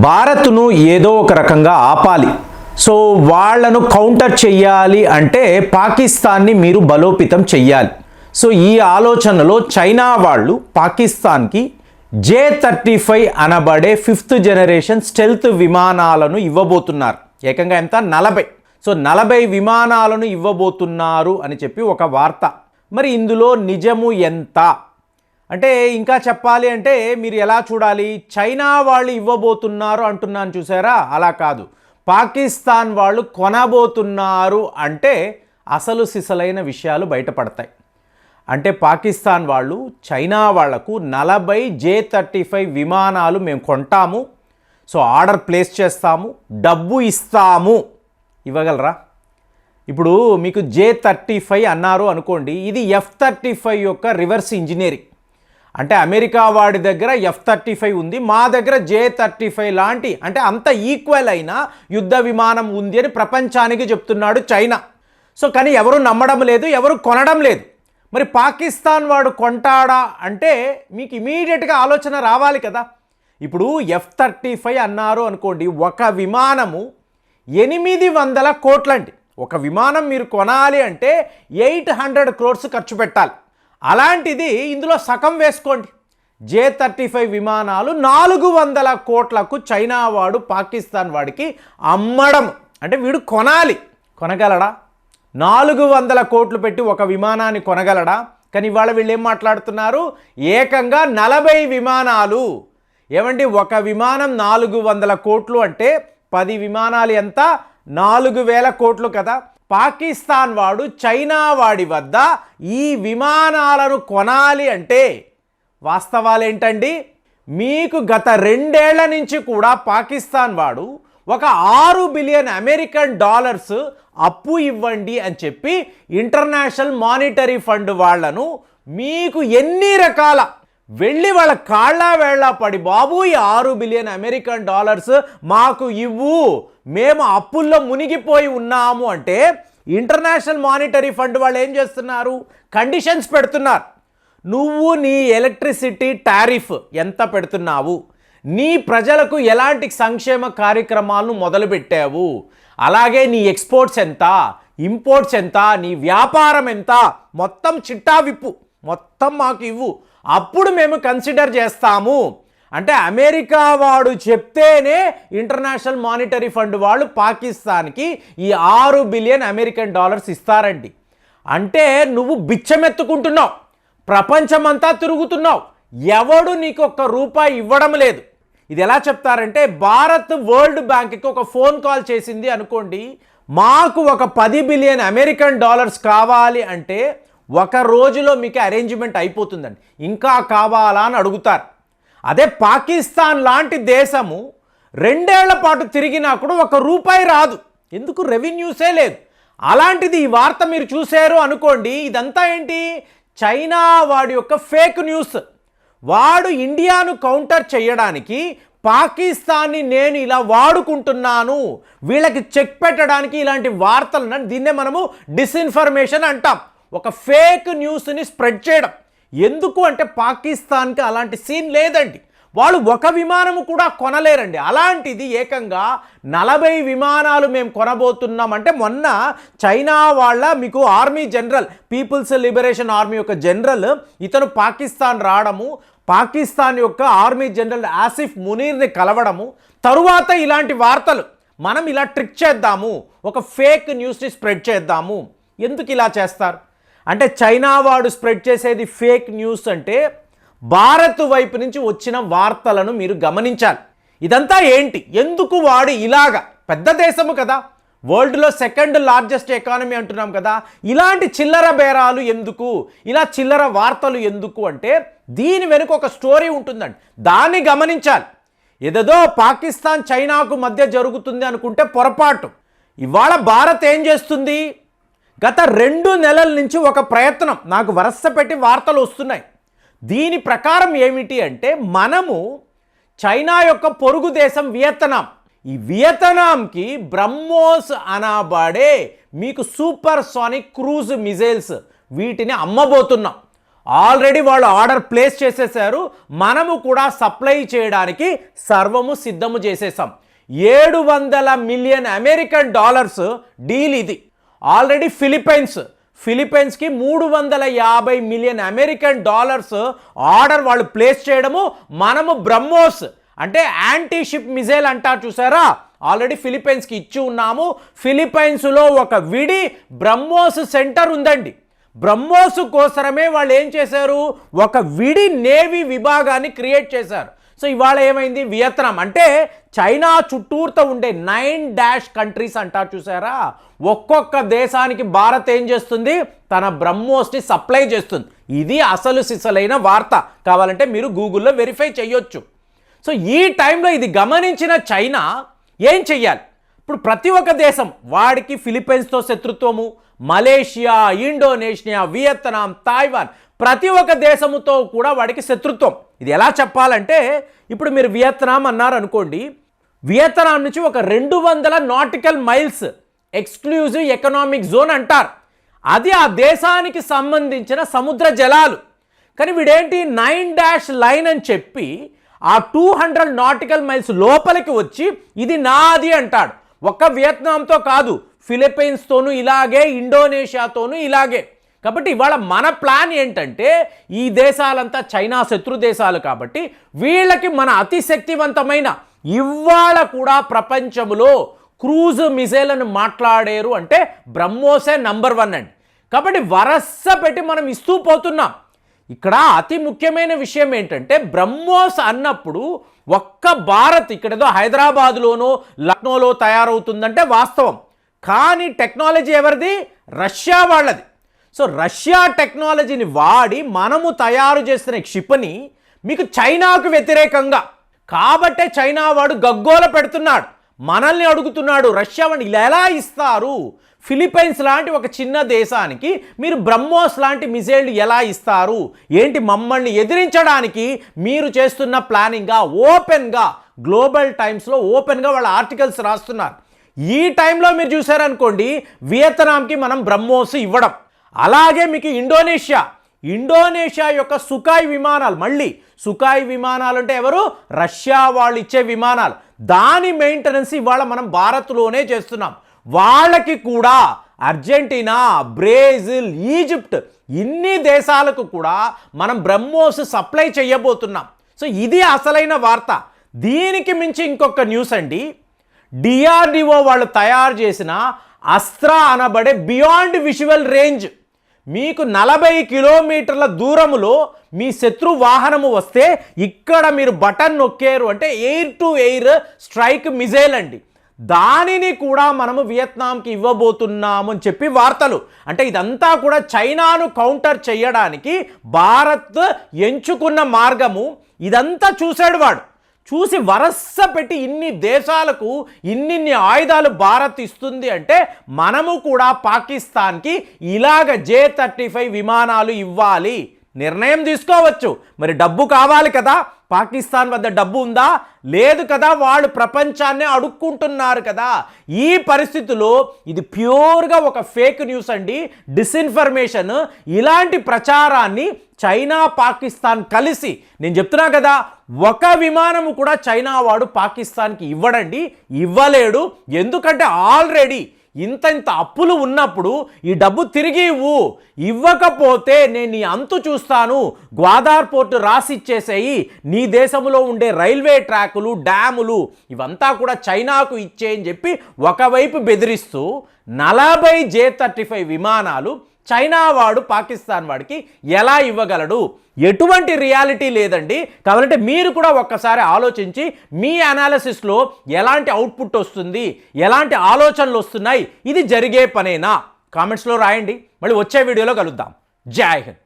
భారత్ను ఏదో ఒక రకంగా ఆపాలి. సో వాళ్ళను కౌంటర్ చెయ్యాలి అంటే పాకిస్తాన్ని మీరు బలోపేతం చెయ్యాలి. సో ఈ ఆలోచనలో చైనా వాళ్ళు పాకిస్తాన్కి జే థర్టీ ఫైవ్ అనబడే ఫిఫ్త్ జనరేషన్ స్టెల్త్ విమానాలను ఇవ్వబోతున్నారు. ఏకంగా ఎంత? నలభై. సో నలభై విమానాలను ఇవ్వబోతున్నారు అని చెప్పి ఒక వార్త. మరి ఇందులో నిజము ఎంత? అంటే ఇంకా చెప్పాలి అంటే మీరు ఎలా చూడాలి? చైనా వాళ్ళు ఇవ్వబోతున్నారు అంటున్నాను చూసారా? అలా కాదు. పాకిస్తాన్ వాళ్ళు కొనబోతున్నారు అంటే అసలు సిసలైన విషయాలు బయటపడతాయి. అంటే పాకిస్తాన్ వాళ్ళు చైనా వాళ్ళకు నలభై జే థర్టీ ఫైవ్ విమానాలు మేము కొంటాము. సో ఆర్డర్ ప్లేస్ చేస్తాము. డబ్బు ఇస్తాము. ఇవ్వగలరా? ఇప్పుడు మీకు జే థర్టీ ఫైవ్ అన్నారు అనుకోండి. ఇది ఎఫ్ థర్టీ ఫైవ్ యొక్క రివర్స్ ఇంజనీరింగ్. అంటే అమెరికా వాడి దగ్గర ఎఫ్ థర్టీ ఫైవ్ ఉంది మా దగ్గర జే థర్టీ ఫైవ్ లాంటి అంటే అంత ఈక్వల్ అయిన యుద్ధ విమానం ఉంది అని ప్రపంచానికి చెప్తున్నాడు చైనా. సో కానీ ఎవరు నమ్మడం లేదు ఎవరు కొనడం లేదు. మరి పాకిస్తాన్ వాడు కొంటాడా అంటే మీకు ఇమీడియట్గా ఆలోచన రావాలి కదా. ఇప్పుడు ఎఫ్ థర్టీ ఫైవ్ అన్నారు అనుకోండి ఒక విమానము ఎనిమిది వందల కోట్లండి. ఒక విమానం మీరు కొనాలి అంటే ఎయిట్ హండ్రెడ్ క్రోర్స్ ఖర్చు పెట్టాలి. అలాంటిది ఇందులో సగం వేసుకోండి. జే థర్టీ ఫైవ్ విమానాలు నాలుగు వందల కోట్లకు చైనా వాడు పాకిస్తాన్ వాడికి అమ్మడం. అంటే వీడు కొనాలి. కొనగలడా? నాలుగు వందల కోట్లు పెట్టి ఒక విమానాన్ని కొనగలడా? కానీ ఇవాళ వీళ్ళు ఏం మాట్లాడుతున్నారు? ఏకంగా నలభై విమానాలు. ఏమండి ఒక విమానం నాలుగు వందల కోట్లు అంటే పది విమానాలు ఎంత? నాలుగు వేల కోట్లు కదా. పాకిస్తాన్ వాడు చైనా వాడి వద్ద ఈ విమానాలను కొనాలి అంటే వాస్తవాలేంటండి? మీకు గత రెండేళ్ళ నుంచి కూడా పాకిస్తాన్ వాడు ఒక ఆరు బిలియన్ అమెరికన్ డాలర్స్ అప్పు ఇవ్వండి అని చెప్పి ఇంటర్నేషనల్ మానిటరీ ఫండ్ వాళ్ళను మీకు ఎన్ని రకాల వెళ్ళి వాళ్ళ కాళ్ళ వేళ్ళ పడి బాబు ఈ ఆరు బిలియన్ అమెరికన్ డాలర్స్ మాకు ఇవ్వు. మేము అప్పుల్లో మునిగిపోయి ఉన్నాము. అంటే ఇంటర్నేషనల్ మానిటరీ ఫండ్ వాళ్ళు ఏం చేస్తున్నారు? కండిషన్స్ పెడుతున్నారు. నువ్వు నీ ఎలక్ట్రిసిటీ టారిఫ్ ఎంత పెడుతున్నావు? నీ ప్రజలకు ఎలాంటి సంక్షేమ కార్యక్రమాలను మొదలుపెట్టావు? అలాగే నీ ఎక్స్పోర్ట్స్ ఎంత? ఇంపోర్ట్స్ ఎంత? నీ వ్యాపారం ఎంత? మొత్తం చిట్టా విప్పు. మొత్తం మాకు ఇవ్వు. అప్పుడు మేము కన్సిడర్ చేస్తాము. అంటే అమెరికా వాడు చెప్తేనే ఇంటర్నేషనల్ మానిటరీ ఫండ్ వాళ్ళు పాకిస్తాన్కి ఈ ఆరు బిలియన్ అమెరికన్ డాలర్స్ ఇస్తారండి. అంటే నువ్వు బిచ్చమెత్తుకుంటున్నావు. ప్రపంచమంతా తిరుగుతున్నావు. ఎవడు నీకు ఒక్క రూపాయి ఇవ్వడం లేదు. ఇది ఎలా చెప్తారంటే భారత్ వరల్డ్ బ్యాంక్కి ఒక ఫోన్ కాల్ చేసింది అనుకోండి. మాకు ఒక పది బిలియన్ అమెరికన్ డాలర్స్ కావాలి అంటే ఒక రోజులో మీకు అరేంజ్మెంట్ అయిపోతుందండి. ఇంకా కావాలా అని అడుగుతారు. అదే పాకిస్తాన్ లాంటి దేశము రెండేళ్ళ పాటు తిరిగినా కూడా ఒక రూపాయి రాదు. ఎందుకు? రెవెన్యూసే లేదు. అలాంటిది ఈ వార్త మీరు చూశారు అనుకోండి ఇదంతా ఏంటి? చైనా వాడి యొక్క ఫేక్ న్యూస్ వాడు ఇండియాను కౌంటర్ చేయడానికి పాకిస్తాన్ని నేను ఇలా వాడుకుంటున్నాను. వీళ్ళకి చెక్ పెట్టడానికి ఇలాంటి వార్తలు దీన్నే మనము డిస్ఇన్ఫర్మేషన్ అంటాం. ఒక ఫేక్ న్యూస్ని స్ప్రెడ్ చేయడం. ఎందుకు అంటే పాకిస్తాన్కి అలాంటి సీన్ లేదండి. వాళ్ళు ఒక విమానము కూడా కొనలేరండి. అలాంటిది ఏకంగా నలభై విమానాలు మేము కొనబోతున్నాం అంటే మొన్న చైనా వాళ్ళ మీకు army general People's Liberation Army యొక్క జనరల్ ఇతను పాకిస్తాన్ రావడము పాకిస్తాన్ యొక్క ఆర్మీ జనరల్ ఆసిఫ్ మునీర్ని కలవడము తరువాత ఇలాంటి వార్తలు. మనం ఇలా ట్రిక్ చేద్దాము ఒక ఫేక్ న్యూస్ని స్ప్రెడ్ చేద్దాము. ఎందుకు ఇలా చేస్తారు? అంటే చైనా వాడు స్ప్రెడ్ చేసేది ఫేక్ న్యూస్ అంటే భారత్ వైపు నుంచి వచ్చిన వార్తలను మీరు గమనించాలి. ఇదంతా ఏంటి? ఎందుకు వాడు ఇలాగా? పెద్ద దేశము కదా. వరల్డ్లో సెకండ్ లార్జెస్ట్ ఎకానమీ అంటున్నాం కదా. ఇలాంటి చిల్లర బేరాలు ఎందుకు? ఇలా చిల్లర వార్తలు ఎందుకు అంటే దీని వెనుక ఒక స్టోరీ ఉంటుందండి. దాన్ని గమనించాలి. ఏదేదో పాకిస్తాన్ చైనాకు మధ్య జరుగుతుంది అనుకుంటే పొరపాటు. ఇవాళ భారత్ ఏం చేస్తుంది? గత రెండు నెలల నుంచి ఒక ప్రయత్నం. నాకు వరస పెట్టి వార్తలు వస్తున్నాయి. దీని ప్రకారం ఏమిటి అంటే మనము చైనా యొక్క పొరుగు దేశం వియత్నాం. ఈ వియత్నాంకి బ్రహ్మోస్ అనబడే మీకు సూపర్ సోనిక్ క్రూజ్ మిజైల్స్ వీటిని అమ్మబోతున్నాం. ఆల్రెడీ వాళ్ళు ఆర్డర్ ప్లేస్ చేసేసారు. మనము కూడా సప్లై చేయడానికి సర్వము సిద్ధము చేసేసాం. ఏడు వందల మిలియన్ అమెరికన్ డాలర్స్ డీల్ ఇది. Already Philippines. ఫిలిప్పైన్స్కి మూడు వందల యాభై మిలియన్ అమెరికన్ డాలర్స్ ఆర్డర్ వాళ్ళు ప్లేస్ చేయడము మనము బ్రహ్మోస్. అంటే యాంటీ షిప్ మిజైల్ అంటారు చూసారా? ఆల్రెడీ ఫిలిప్పైన్స్కి ఇచ్చి ఉన్నాము. ఫిలిప్పైన్స్లో ఒక విడి బ్రహ్మోస్ సెంటర్ ఉందండి. బ్రహ్మోస్ కోసరమే వాళ్ళు ఏం చేశారు? ఒక విడి నేవీ విభాగాన్ని క్రియేట్ చేశారు. సో ఇవాళ ఏమైంది? వియత్నాం. అంటే చైనా చుట్టూరుతో ఉండే నైన్ డాష్ కంట్రీస్ అంటారు చూసారా? ఒక్కొక్క దేశానికి భారత్ ఏం చేస్తుంది? తన బ్రహ్మోస్ని సప్లై చేస్తుంది. ఇది అసలు సిసలైన వార్త. కావాలంటే మీరు గూగుల్లో వెరిఫై చేయొచ్చు సో ఈ టైంలో ఇది గమనించిన చైనా ఏం చెయ్యాలి? ఇప్పుడు ప్రతి ఒక్క దేశం వాడికి ఫిలిప్పైన్స్తో శత్రుత్వము మలేషియా ఇండోనేషియా వియత్నాం తాయివాన్ ప్రతి ఒక్క దేశముతో కూడా వాడికి శత్రుత్వం. ఇది ఎలా చెప్పాలంటే ఇప్పుడు మీరు వియత్నాం అన్నారు అనుకోండి వియత్నాం నుంచి ఒక రెండు వందల nautical miles exclusive economic zone అంటారు. అది ఆ దేశానికి సంబంధించిన సముద్ర జలాలు. కానీ వీడేంటి నైన్ డాష్ లైన్ అని చెప్పి ఆ టూ హండ్రెడ్ నాటికల్ మైల్స్ లోపలికి వచ్చి ఇది నాది అంటాడు. ఒక్క వియత్నాంతో కాదు ఫిలిప్పైన్స్తోనూ ఇలాగే ఇండోనేషియాతోనూ ఇలాగే. కాబట్టి ఇవాళ మన ప్లాన్ ఏంటంటే ఈ దేశాలంతా చైనా శత్రు దేశాలు కాబట్టి వీళ్ళకి మన అతి శక్తివంతమైన ఇవాళ కూడా ప్రపంచంలో క్రూజ్ మిసైల్ను మాట్లాడారు అంటే బ్రహ్మోసే నంబర్ వన్ అండి. కాబట్టి వరస పెట్టి మనం ఇస్తూ పోతున్నాం. ఇక్కడ అతి ముఖ్యమైన విషయం ఏంటంటే బ్రహ్మోస్ అన్నప్పుడు ఒక్క భారత్ ఇక్కడ ఏదో హైదరాబాద్లోనో లక్నోలో తయారవుతుందంటే వాస్తవం. కానీ టెక్నాలజీ ఎవరిది? రష్యా వాళ్ళది. సో రష్యా టెక్నాలజీని వాడి మనము తయారు చేస్తున్న క్షిపణి మీకు చైనాకు వ్యతిరేకంగా. కాబట్టే చైనా వాడు గగ్గోల పెడుతున్నాడు. మనల్ని అడుగుతున్నాడు రష్యా వాడిని ఇలా ఎలా ఇస్తారు? ఫిలిప్పైన్స్ లాంటి ఒక చిన్న దేశానికి మీరు బ్రహ్మోస్ లాంటి మిజైల్ ఎలా ఇస్తారు? ఏంటి మమ్మల్ని ఎదిరించడానికి మీరు చేస్తున్న ప్లానింగ్గా ఓపెన్గా గ్లోబల్ టైమ్స్లో ఓపెన్గా వాళ్ళ ఆర్టికల్స్ రాస్తున్నారు. ఈ టైంలో మీరు చూసారనుకోండి వియత్నాంకి మనం బ్రహ్మోస్ ఇవ్వడం. అలాగే మీకు ఇండోనేషియా. ఇండోనేషియా యొక్క సుకాయ్ విమానాలు మళ్ళీ సుకాయ్ విమానాలు అంటే ఎవరు? రష్యా వాళ్ళు ఇచ్చే విమానాలు. దాని మెయింటెనెన్స్ ఇవాళ మనం భారత్లోనే చేస్తున్నాం. వాళ్ళకి కూడా అర్జెంటీనా బ్రెజిల్ ఈజిప్ట్ ఇన్ని దేశాలకు కూడా మనం బ్రహ్మోస్ సప్లై చేయబోతున్నాం. సో ఇది అసలైన వార్త. దీనికి మించి ఇంకొక న్యూస్ అండి. డిఆర్డిఓ వాళ్ళు తయారు చేసిన అస్త్ర అనబడే బియాండ్ విజువల్ రేంజ్. మీకు నలభై కిలోమీటర్ల దూరములో మీ శత్రు వాహనము వస్తే ఇక్కడ మీరు బటన్ నొక్కారు అంటే air to air strike missile అండి. దానిని కూడా మనము వియత్నాంకి ఇవ్వబోతున్నాము అని చెప్పి వార్తలు. అంటే ఇదంతా కూడా చైనాను కౌంటర్ చేయడానికి భారత్ ఎంచుకున్న మార్గము. ఇదంతా చూశాడు వాడు. చూసి వరస పెట్టి ఇన్ని దేశాలకు ఇన్నిన్ని ఆయుధాలు భారత్ ఇస్తుంది అంటే మనము కూడా పాకిస్తాన్కి ఇలాగ జే థర్టీ ఫైవ్ విమానాలు ఇవ్వాలి. నిర్ణయం తీసుకోవచ్చు. మరి డబ్బు కావాలి కదా. పాకిస్తాన్ వద్ద డబ్బు ఉందా? లేదు కదా వాళ్ళు ప్రపంచాన్నే అడుక్కుంటున్నారు కదా. ఈ పరిస్థితిలో ఇది ప్యూర్గా ఒక ఫేక్ న్యూస్ అండి. డిస్ఇన్ఫర్మేషన్. ఇలాంటి ప్రచారాన్ని చైనా పాకిస్తాన్ కలిసి నేను చెప్తున్నా కదా ఒక విమానము కూడా చైనా వాడు పాకిస్తాన్కి ఇవ్వడండి. ఇవ్వలేడు. ఎందుకంటే ఆల్రెడీ ఇంత ఇంత అప్పులు ఉన్నప్పుడు ఈ డబ్బు తిరిగి ఇవ్వు. ఇవ్వకపోతే నేను నీ అంతు చూస్తాను. గ్వాదార్ పోర్టు రాసిచ్చేసేయి. నీ దేశంలో ఉండే రైల్వే ట్రాకులు డ్యాములు ఇవంతా కూడా చైనాకు ఇచ్చేయని చెప్పి ఒకవైపు బెదిరిస్తూ నలభై జే థర్టీ ఫైవ్ విమానాలు చైనా వాడు పాకిస్తాన్ వాడికి ఎలా ఇవ్వగలడు? ఎటువంటి రియాలిటీ లేదండి. కాబట్టి మీరు కూడా ఒక్కసారి ఆలోచించి మీ అనాలిసిస్లో ఎలాంటి అవుట్పుట్ వస్తుంది? ఎలాంటి ఆలోచనలు వస్తున్నాయి? ఇది జరిగే పనేనా? కామెంట్స్లో రాయండి. మళ్ళీ వచ్చే వీడియోలో కలుద్దాం. జై హింద్.